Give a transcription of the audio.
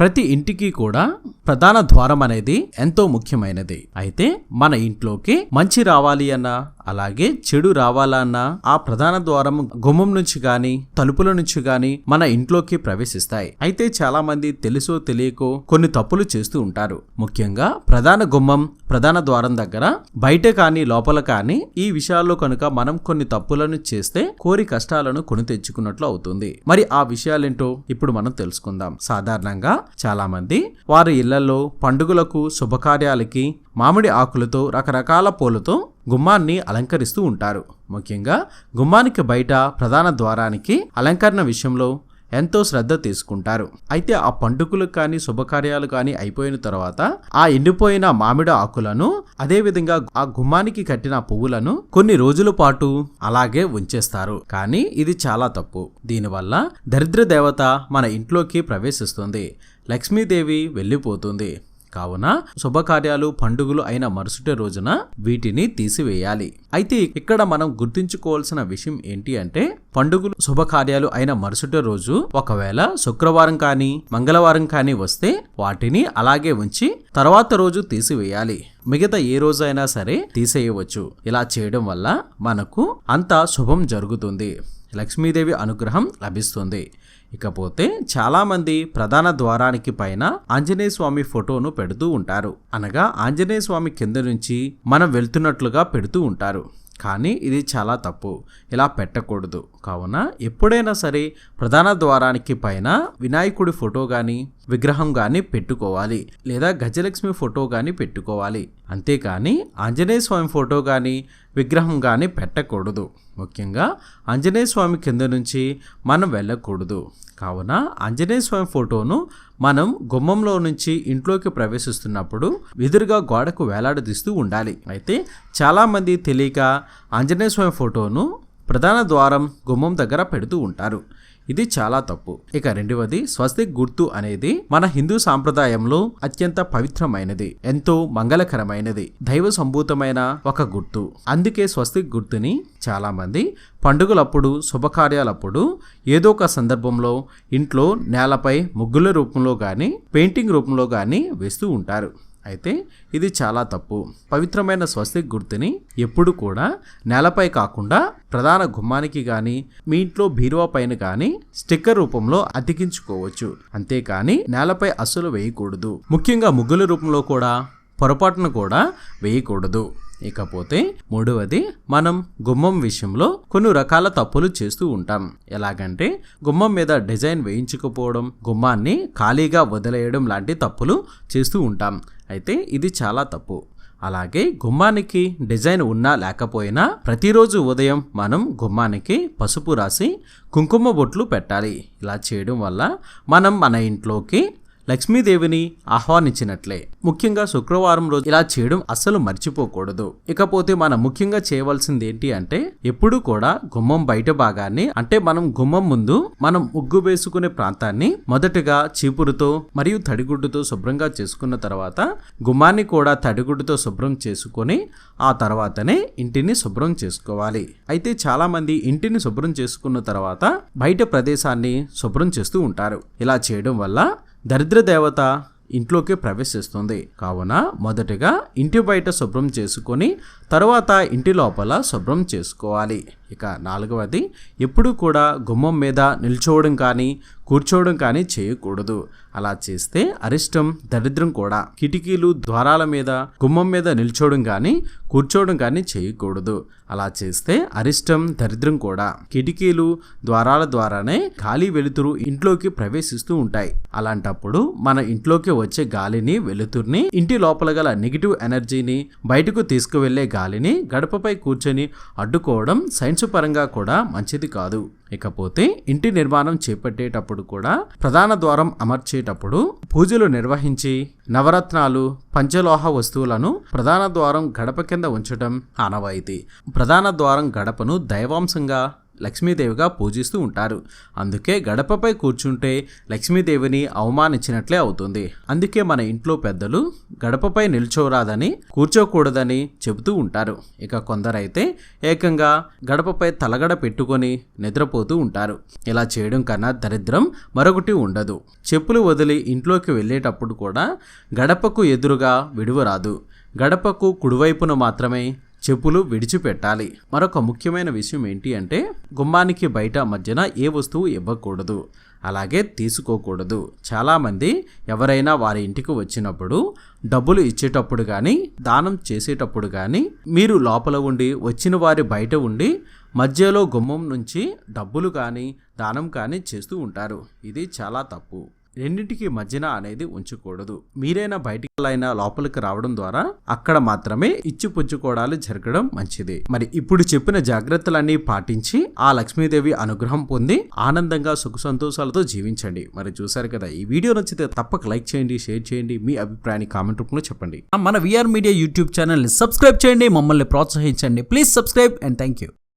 ప్రతి ఇంటికి కూడా ప్రధాన ద్వారం అనేది ఎంతో ముఖ్యమైనది. అయితే మన ఇంట్లోకి మంచి రావాలి అన్నా? అలాగే చెడు రావాలన్నా ఆ ప్రధాన ద్వారం గుమ్మం నుంచి గాని తలుపుల నుంచి గాని మన ఇంట్లోకి ప్రవేశిస్తాయి. అయితే చాలా మంది తెలుసో తెలియకో కొన్ని తప్పులు చేస్తూ ఉంటారు. ముఖ్యంగా ప్రధాన గుమ్మం ప్రధాన ద్వారం దగ్గర బయట కానీ లోపల కానీ ఈ విషయాల్లో కనుక మనం కొన్ని తప్పులను చేస్తే కోరి కష్టాలను కొని తెచ్చుకున్నట్లు అవుతుంది. మరి ఆ విషయాలేంటో ఇప్పుడు మనం తెలుసుకుందాం. సాధారణంగా చాలా మంది వారి ఇళ్ళలో పండుగలకు శుభకార్యాలకి మామిడి ఆకులతో రకరకాల పూలతో గుమ్మాన్ని అలంకరిస్తూ ఉంటారు. ముఖ్యంగా గుమ్మానికి బయట ప్రధాన ద్వారానికి అలంకరణ విషయంలో ఎంతో శ్రద్ధ తీసుకుంటారు. అయితే ఆ పండుగలు కానీ శుభకార్యాలు కానీ అయిపోయిన తర్వాత ఆ ఎండిపోయిన మామిడి ఆకులను అదేవిధంగా ఆ గుమ్మానికి కట్టిన పువ్వులను కొన్ని రోజుల పాటు అలాగే ఉంచేస్తారు. కానీ ఇది చాలా తప్పు. దీనివల్ల దరిద్ర దేవత మన ఇంట్లోకి ప్రవేశిస్తుంది. లక్ష్మీదేవి వెళ్ళిపోతుంది. కావున శుభకార్యాలు పండుగలు అయిన మరుసటి రోజున వీటిని తీసివేయాలి. అయితే ఇక్కడ మనం గుర్తుంచుకోవాల్సిన విషయం ఏంటి అంటే పండుగలు శుభకార్యాలు అయిన మరుసటి రోజు ఒకవేళ శుక్రవారం కానీ మంగళవారం కానీ వస్తే వాటిని అలాగే ఉంచి తర్వాత రోజు తీసివేయాలి. మిగతా ఏ రోజైనా సరే తీసేయవచ్చు. ఇలా చేయడం వల్ల మనకు అంత శుభం జరుగుతుంది. లక్ష్మీదేవి అనుగ్రహం లభిస్తుంది. ఇకపోతే చాలామంది ప్రధాన ద్వారానికి పైన ఆంజనేయ స్వామి ఫోటోను పెడుతూ ఉంటారు. అనగా ఆంజనేయ స్వామి కింద నుంచి మనం వెళ్తున్నట్లుగా పెడుతూ ఉంటారు. కానీ ఇది చాలా తప్పు. ఇలా పెట్టకూడదు. కావున ఎప్పుడైనా సరే ప్రధాన ద్వారానికి పైన వినాయకుడి ఫోటో కానీ విగ్రహం కానీ పెట్టుకోవాలి లేదా గజలక్ష్మి ఫోటో కానీ పెట్టుకోవాలి. అంతేకాని ఆంజనేయ స్వామి ఫోటో కానీ విగ్రహం కానీ పెట్టకూడదు. ముఖ్యంగా ఆంజనేయ స్వామి కింద నుంచి మనం వెళ్ళకూడదు. కావున ఆంజనేయ స్వామి ఫోటోను మనం గుమ్మంలో నుంచి ఇంట్లోకి ప్రవేశిస్తున్నప్పుడు ఎదురుగా గోడకు వేలాడదీస్తూ ఉండాలి. అయితే చాలామంది తెలియక ఆంజనేయ స్వామి ఫోటోను ప్రధాన ద్వారం గుమ్మం దగ్గర పెడుతూ ఉంటారు. ఇది చాలా తప్పు. ఇక రెండవది స్వస్తిక్ గుర్తు అనేది మన హిందూ సాంప్రదాయంలో అత్యంత పవిత్రమైనది ఎంతో మంగళకరమైనది దైవ సంభూతమైన ఒక గుర్తు. అందుకే స్వస్తిక్ గుర్తుని చాలా మంది పండుగలప్పుడు శుభకార్యాలప్పుడు ఏదో ఒక సందర్భంలో ఇంట్లో నేలపై ముగ్గుల రూపంలో కానీ పెయింటింగ్ రూపంలో కానీ వేస్తూ ఉంటారు. అయితే ఇది చాలా తప్పు. పవిత్రమైన స్వస్తిక్ గుర్తుని ఎప్పుడు కూడా నేలపై కాకుండా ప్రధాన గుమ్మానికి కానీ మీ ఇంట్లో బీరువా పైన కానీ స్టిక్కర్ రూపంలో అతికించుకోవచ్చు. అంతేకాని నేలపై అస్సలు వేయకూడదు. ముఖ్యంగా ముగ్గుల రూపంలో కూడా పొరపాటున కూడా వేయకూడదు. ఇకపోతే మూడవది మనం గుమ్మం విషయంలో కొన్ని రకాల తప్పులు చేస్తూ ఉంటాం. ఎలాగంటే గుమ్మం మీద డిజైన్ వేయించకపోవడం గుమ్మాన్ని ఖాళీగా వదిలేయడం లాంటి తప్పులు చేస్తూ ఉంటాం. అయితే ఇది చాలా తప్పు. అలాగే గుమ్మానికి డిజైన్ ఉన్నా లేకపోయినా ప్రతిరోజు ఉదయం మనం గుమ్మానికి పసుపు రాసి కుంకుమ బొట్లు పెట్టాలి. ఇలా చేయడం వల్ల మనం మన ఇంట్లోకి లక్ష్మీదేవిని ఆహ్వానించినట్లే. ముఖ్యంగా శుక్రవారం రోజు ఇలా చేయడం అస్సలు మర్చిపోకూడదు. ఇకపోతే మనం ముఖ్యంగా చేయవలసింది ఏంటి అంటే ఎప్పుడూ కూడా గుమ్మం బయట భాగాన్ని అంటే మనం గుమ్మం ముందు మనం ముగ్గు వేసుకునే ప్రాంతాన్ని మొదటగా చీపురుతో మరియు తడిగుడ్డుతో శుభ్రంగా చేసుకున్న తర్వాత గుమ్మాన్ని కూడా తడిగుడ్డుతో శుభ్రం చేసుకొని ఆ తర్వాతనే ఇంటిని శుభ్రం చేసుకోవాలి. అయితే చాలా మంది ఇంటిని శుభ్రం చేసుకున్న తర్వాత బయట ప్రదేశాన్ని శుభ్రం చేస్తూ ఉంటారు. ఇలా చేయడం వల్ల దరిద్ర దేవత ఇంట్లోకి ప్రవేశిస్తుంది. కావున మొదటగా ఇంటి బయట శుభ్రం చేసుకొని తర్వాత ఇంటి లోపల శుభ్రం చేసుకోవాలి. ఇక నాలుగవది ఎప్పుడు కూడా గుమ్మం మీద నిల్చోవడం కానీ కూర్చోవడం కానీ చేయకూడదు. అలా చేస్తే అరిష్టం దరిద్రం కూడా. కిటికీలు ద్వారాల మీద గుమ్మం మీద నిల్చోవడం కానీ కూర్చోవడం కానీ చేయకూడదు. అలా చేస్తే అరిష్టం దరిద్రం కూడా. కిటికీలు ద్వారాల ద్వారానే గాలి వెలుతురు ఇంట్లోకి ప్రవేశిస్తూ ఉంటాయి. అలాంటప్పుడు మన ఇంట్లోకి వచ్చే గాలిని వెలుతురుని ఇంటి లోపల గల నెగిటివ్ ఎనర్జీని బయటకు తీసుకువెళ్ళే గాలిని గడపపై కూర్చొని అడ్డుకోవడం సైన్స్ పరంగా కూడా మంచిది కాదు. ఇకపోతే ఇంటి నిర్మాణం చేపట్టేటప్పుడు కూడా ప్రధాన ద్వారం అమర్చేటప్పుడు పూజలు నిర్వహించి నవరత్నాలు పంచలోహ వస్తువులను ప్రధాన ద్వారం గడప కింద ఉంచడం ఆనవాయితీ. ప్రధాన ద్వారం గడపను దైవాంశంగా లక్ష్మీదేవిగా పూజిస్తూ ఉంటారు. అందుకే గడపపై కూర్చుంటే లక్ష్మీదేవిని అవమానించినట్లే అవుతుంది. అందుకే మన ఇంట్లో పెద్దలు గడపపై నిల్చోరాదని కూర్చోకూడదని చెబుతూ ఉంటారు. ఇక కొందరైతే ఏకంగా గడపపై తలగడ పెట్టుకొని నిద్రపోతూ ఉంటారు. ఇలా చేయడం కన్నా దరిద్రం మరొకటి ఉండదు. చెప్పులు వదిలి ఇంట్లోకి వెళ్ళేటప్పుడు కూడా గడపకు ఎదురుగా విడువరాదు. గడపకు కుడివైపున మాత్రమే చెప్పులు విడిచిపెట్టాలి. మరొక ముఖ్యమైన విషయం ఏంటి అంటే గుమ్మానికి బయట మధ్యన ఏ వస్తువు ఇవ్వకూడదు. అలాగే తీసుకోకూడదు. చాలామంది ఎవరైనా వారి ఇంటికి వచ్చినప్పుడు డబ్బులు ఇచ్చేటప్పుడు కానీ దానం చేసేటప్పుడు కానీ మీరు లోపల ఉండి వచ్చిన వారి బయట ఉండి మధ్యలో గుమ్మం నుంచి డబ్బులు కానీ దానం కానీ చేస్తూ ఉంటారు. ఇది చాలా తప్పు. రెండింటికి మధ్యన అనేది ఉంచకూడదు. మీరైనా బయటికి లోపలికి రావడం ద్వారా అక్కడ మాత్రమే ఇచ్చిపుచ్చుకోవడాలు జరగడం మంచిది. మరి ఇప్పుడు చెప్పిన జాగ్రత్తలన్నీ పాటించి ఆ లక్ష్మీదేవి అనుగ్రహం పొంది ఆనందంగా సుఖ సంతోషాలతో జీవించండి. మరి చూసారు కదా ఈ వీడియో నచ్చితే తప్పక లైక్ చేయండి షేర్ చేయండి మీ అభిప్రాయాన్ని కామెంట్ రూపంలో చెప్పండి. మన విఆర్ మీడియా యూట్యూబ్ ఛానల్ని సబ్స్క్రైబ్ చేయండి మమ్మల్ని ప్రోత్సహించండి. Please subscribe and thank you